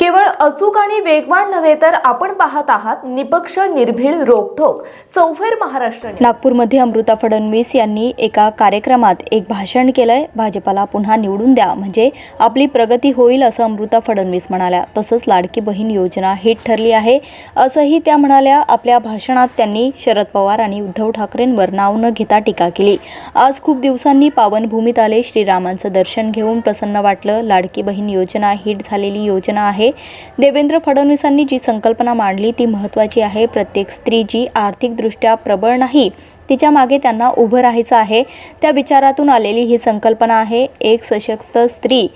केवळ अचूक आणि वेगवान नव्हे तर आपण पाहत आहात निपक्ष निर्भीड रोखोक चौफेर महाराष्ट्र नागपूरमध्ये अमृता फडणवीस यांनी एका कार्यक्रमात एक भाषण केलंय. भाजपाला पुन्हा निवडून द्या म्हणजे आपली प्रगती होईल असं अमृता फडणवीस म्हणाल्या. तसंच लाडकी बहीण योजना हिट ठरली आहे. असंही त्या म्हणाल्या. आपल्या भाषणात त्यांनी शरद पवार आणि उद्धव ठाकरेंवर नाव न घेता टीका केली. आज खूप दिवसांनी पावनभूमीत आले. श्रीरामांचं दर्शन घेऊन प्रसन्न वाटलं. लाडकी बहीण योजना हिट झालेली योजना आहे. देवेंद्र फडणवीसांनी जी संकल्पना मांडली ती महत्त्वाची आहे. प्रत्येक स्त्री जी आर्थिकदृष्ट्या प्रबळ नाही तिच्यामागे त्यांना उभं राहायचं आहे. त्या विचारातून आलेली ही संकल्पना आहे. एक सशक्त स्त्री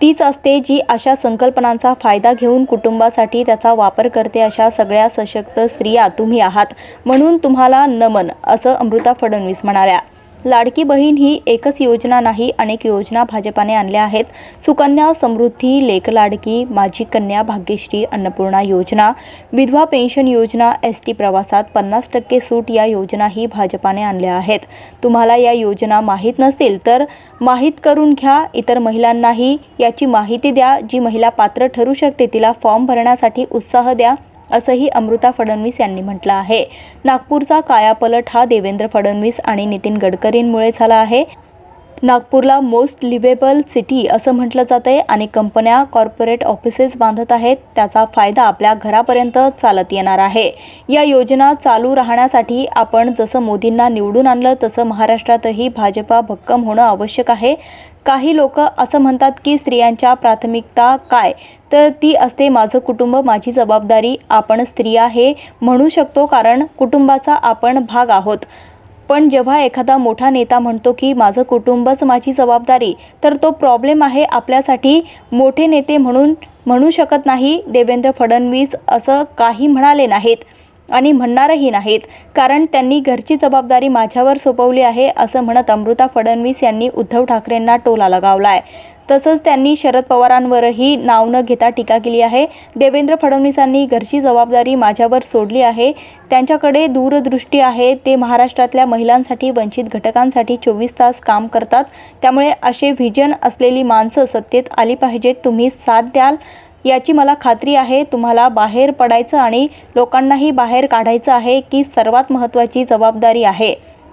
तीच असते जी अशा संकल्पनांचा फायदा घेऊन कुटुंबासाठी त्याचा वापर करते. अशा सगळ्या सशक्त स्त्रिया तुम्ही आहात. म्हणून तुम्हाला नमन असं अमृता फडणवीस म्हणाल्या. लाडकी बहीण ही एकच योजना नाही अनेक योजना भाजपाने आणल्या आहेत. सुकन्या समृद्धी लेख लाडकी माझी कन्या भाग्यश्री अन्नपूर्णा योजना विधवा पेन्शन योजना एस टी प्रवासात पन्नास टक्के सूट या योजनाही भाजपाने आणल्या आहेत. तुम्हाला या योजना माहीत नसतील तर माहीत करून घ्या. इतर महिलांनाही याची माहिती द्या. जी महिला पात्र ठरू शकते तिला फॉर्म भरण्यासाठी उत्साह द्या. असंही अमृता फडणवीस यांनी म्हटलं आहे. नागपूरचा कायापलट हा देवेंद्र फडणवीस आणि नितीन गडकरींमुळे झाला आहे. नागपूरला मोस्ट लिवेबल सिटी असं म्हटलं जातंय आणि कंपन्या कॉर्पोरेट ऑफिसेस बांधत आहेत त्याचा फायदा आपल्या घरापर्यंत चालत येणार आहे. या योजना चालू राहण्यासाठी आपण जसं मोदींना निवडून आणलं तसं महाराष्ट्रातही भाजपा भक्कम होणं आवश्यक आहे. काही लोक असं म्हणतात की स्त्रियांच्या प्राथमिकता काय? तर ती असते माझं कुटुंब माझी जबाबदारी आपण स्त्रिया हे म्हणू शकतो कारण कुटुंबाचा आपण भाग आहोत. पण जेव्हा एखादा मोठा नेता म्हणतो की माझं कुटुंबच माझी जबाबदारी तर तो प्रॉब्लेम आहे आपल्यासाठी मोठे नेते म्हणून म्हणू शकत नाही देवेंद्र फडणवीस असं काही म्हणाले नाहीत. आणि म्हणणारही नाहीत. कारण त्यांनी घरची जबाबदारी माझ्यावर सोपवली आहे असं म्हणत अमृता फडणवीस यांनी उद्धव ठाकरेंना टोला लगावलाय. तसंच त्यांनी शरद पवारांवरही नाव न घेता टीका केली आहे. देवेंद्र फडणवीसांनी घरची जबाबदारी माझ्यावर सोडली आहे. त्यांच्याकडे दूरदृष्टी आहे. ते महाराष्ट्रातल्या महिलांसाठी वंचित घटकांसाठी चोवीस तास काम करतात. त्यामुळे असे व्हिजन असलेली माणसं सत्तेत आली पाहिजेत. तुम्ही साथ द्याल. याची मला खात्री आहे तुम्हाला बाहेर पडायचं आणि लोकांनाही बाहेर काढायचं आहे की सर्वात महत्त्वाची जबाबदारी आहे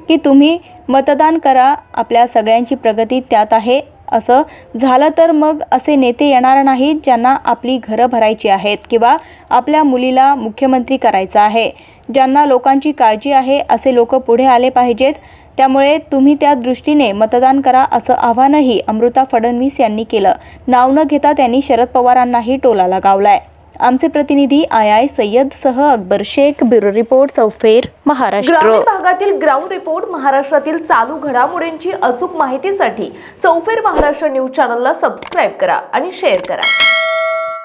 की तुम्ही मतदान करा आपल्या सगळ्यांची प्रगती त्यात आहे. असं झालं तर मग असे नेते येणार नाहीत ज्यांना आपली घरं भरायची आहेत किंवा आपल्या मुलीला मुख्यमंत्री करायचं आहे ज्यांना लोकांची काळजी आहे असे लोक पुढे आले पाहिजेत. त्यामुळे तुम्ही त्या दृष्टीने मतदान करा असं आव्हानही अमृता फडणवीस यांनी केलं. नाव न घेता त्यांनी शरद पवारांनाही टोला लगावलाय. आमचे प्रतिनिधी आय आय सय्यद सह अकबर शेख ब्युरो रिपोर्ट चौफेर महाराष्ट्र. ग्रामीण भागातील ग्राउंड रिपोर्ट महाराष्ट्रातील चालू घडामोडींची अचूक माहितीसाठी चौफेर महाराष्ट्र न्यूज चॅनलला सबस्क्राईब करा आणि शेअर करा.